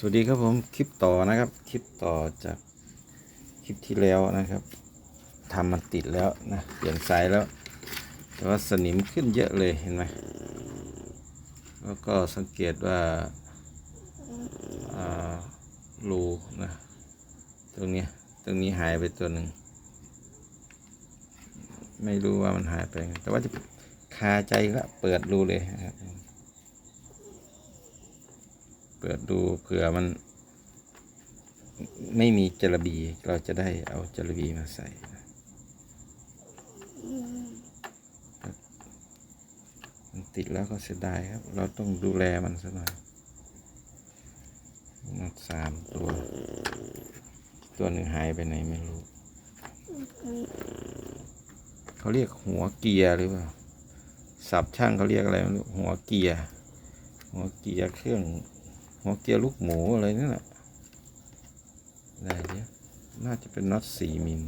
สวัสดีครับผมคลิปต่อนะครับ คลิปต่อจากคลิปที่แล้วนะครับทำมันติดแล้วนะเปลี่ยนสายแล้ว แต่ว่าสนิมขึ้นเยอะเลยเห็นไหมแล้วก็สังเกตว่าอ่ารูนะตรงนี้ตรงนี้หายไปตัวหนึ่งไม่รู้ว่ามันหายไป แต่ว่าจะคาใจก็เปิดรูเลยนะครับ เปิดดูเผื่อมัน ไม่มีจระบีเราจะได้เอาจระบีมาใส่นะมันติดแล้วก็เสียดายครับ เราต้องดูแลมันสักหน่อยมันสามตัว ตัวหนึ่งหายไปไหนไม่รู้ เขาเรียกหัวเกียร์หรือเปล่าสับช่างเขาเรียกอะไรไม่รู้หัวเกียร์หัวเกียร์เครื่อง หัวเกียร์ลูกหมูอะไรนั่แหละอะไรเนี่ยน่าจะเป็นน็อตสี่มิล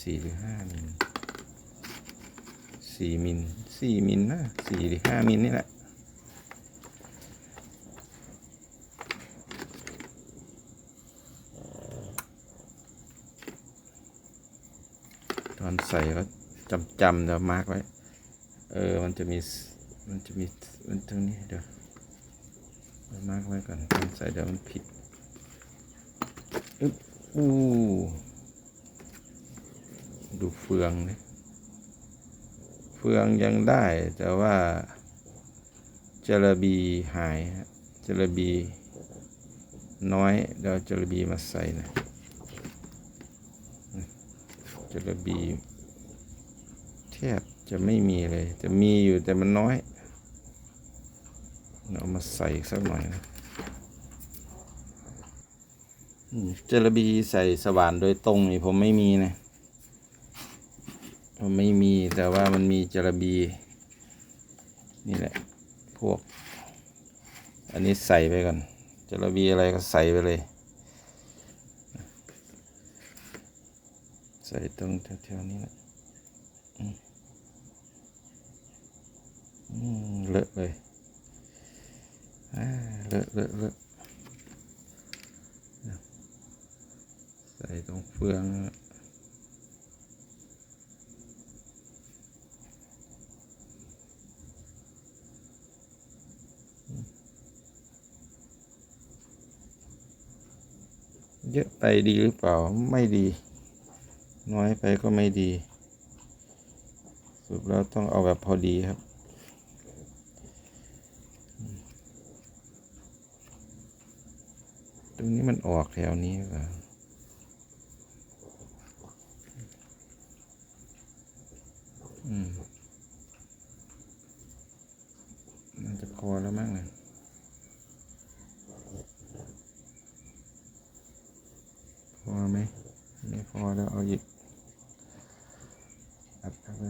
สี่หรือห้ามิลสี่มิลสี่มิลนะสี่หรือห้ามิลนี่แหละตอนใส่ก็จำจำเดี๋ยวมาร์กไว้ เออ มันจะมี มันจะมี มันตรงนี้เดี๋ยวเอ มาร์กไว้ก่อนใส่เดี๋ยวมันผิดอึ๊บอู้ดูเฟืองนี่เฟืองยังได้แต่ว่าจระบีหายจระบีน้อยเดี๋ยวจระบีมาใส่หนะจระบีแทบจะไม่มีเลย จะมีอยู่แต่มันน้อย เอามาใส่สักหน่อยนะอืมจระบีใส่สว่านโดยตรงนี่ผมไม่มีนะผมไม่มีแต่ว่ามันมีเจระบีนี่แหละ พวก อันนี้ใส่ไปก่อนเจระบีอะไรก็ใส่ไปเลย ใส่ตรงแถวๆนี้แหละเลอะเลย เลอะเลอะเลอะใส่ตรงเฟืองเยอะไปดีหรือเปล่าไม่ดี น้อยไปก็ไม่ดีสรุปแล้วต้องเอาแบบพอดีครับ ตรงนี้มันออกแถวนี้ป่ะอืม มันจะพอแล้วมั้งเลยพอไหม ไม่พอแล้วเอาอีกอัดเข้าไป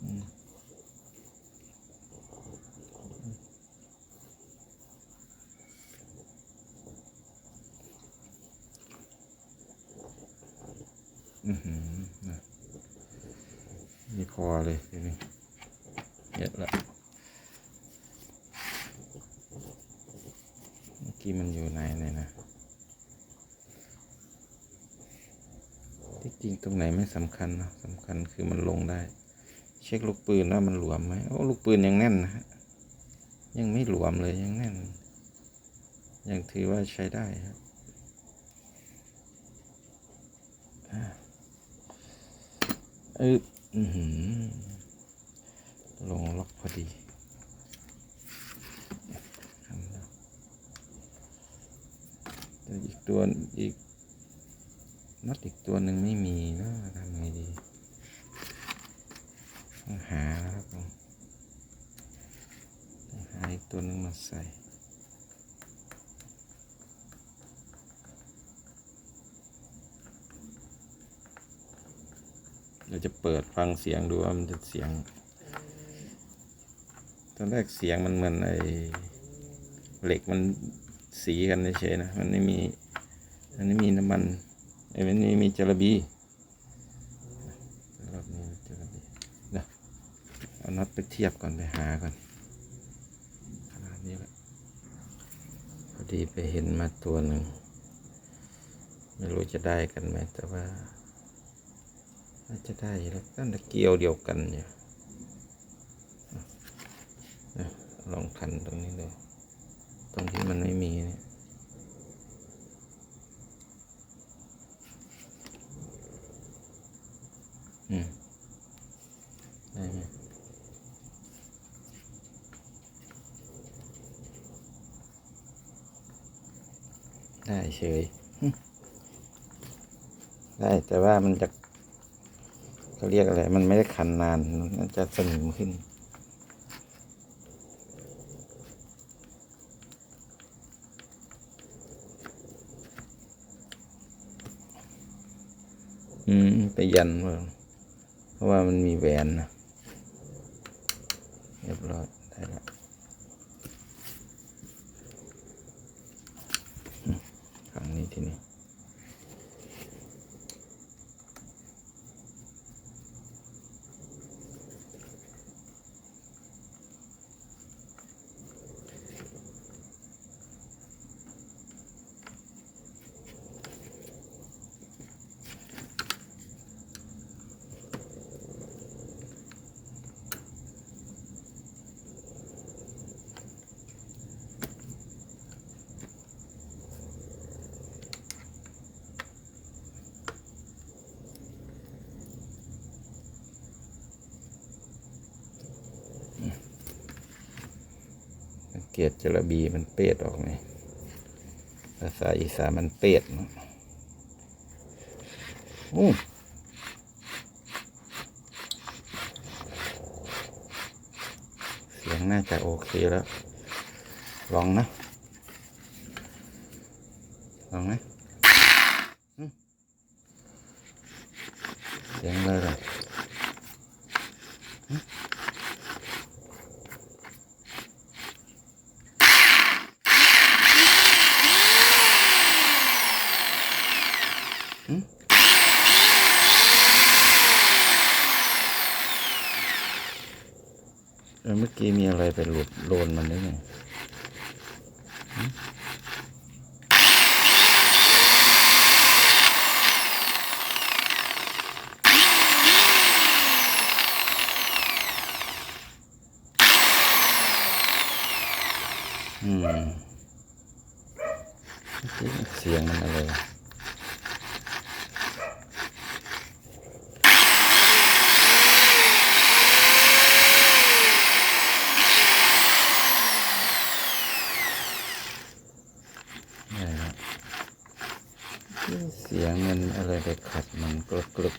อืม นี่พอเลยทีนี้เยอะละเมื่อกี้มันอยู่ไหนไหนนะ ที่จริงตรงไหนไม่สำคัญนะสำคัญคือมันลงได้ เช็คลูกปืนว่ามันหลวมไหมโอ้ลูกปืนยังแน่นนะฮะ ยังไม่หลวมเลยยังแน่น ยังถือว่าใช้ได้ครับ เออลงล็อกพอดีแต่อีกตัวอีกน็อตอีกตัวหนึ่งไม่มีนะทำไงดีต้องหาแล้วครับผมต้องหาอีกตัวหนึ่งมาใส่ เราจะเปิดฟังเสียงดูว่ามันจะเสียง ตอนแรกเสียงมันเหมือนไอ้เหล็กมันสีกันเฉยนะ มันไม่มีมันไม่มีน้ำมันไอ้มันไม่มีจระบีรอบนี้จระบีเดี๋ยวเอาน็อตไปเทียบก่อนไปหาก่อนขนาดนี้แหละพอดีไปเห็นมาตัวหนึ่ง ไม่รู้จะได้กันไหมแต่ว่า น่าจะได้แล้วตั้งแต่เกี่ยวเดียวกันอยู่อะลองคันตรงนี้ดูตรงที่มันไม่มีเนี่ยอืมได้ไหมได้เฉย ได้แต่ว่ามันจะ เขาเรียกอะไร มันไม่ได้ขันนานมันจะสนิมขึ้น อืม ไปยันเปล่าเพราะว่ามันมีแหวนนะเรียบร้อยได้ละอืมครั้งนี้ทีนี้ สังเกตจระบีมันเปดออกไหมภาษาอีสานมันเปดอู้เสียงน่าจะโอเคแล้ว ลองนะ ลองนะอืมเสียงอะไรล่ะ เมื่อกี้มีอะไรไปหลุดโลนมันได้ไงอืมเสียงมันอะไรวะ เสียงมันอะไรไปขัดมันกรุบกรุบ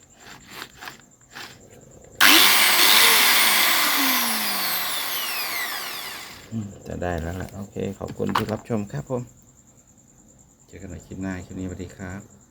จะได้แล้วล่ะ โอเค ขอบคุณที่รับชมครับผม เจอกันใหม่คลิปหน้า คลิปนี้สวัสดีครับ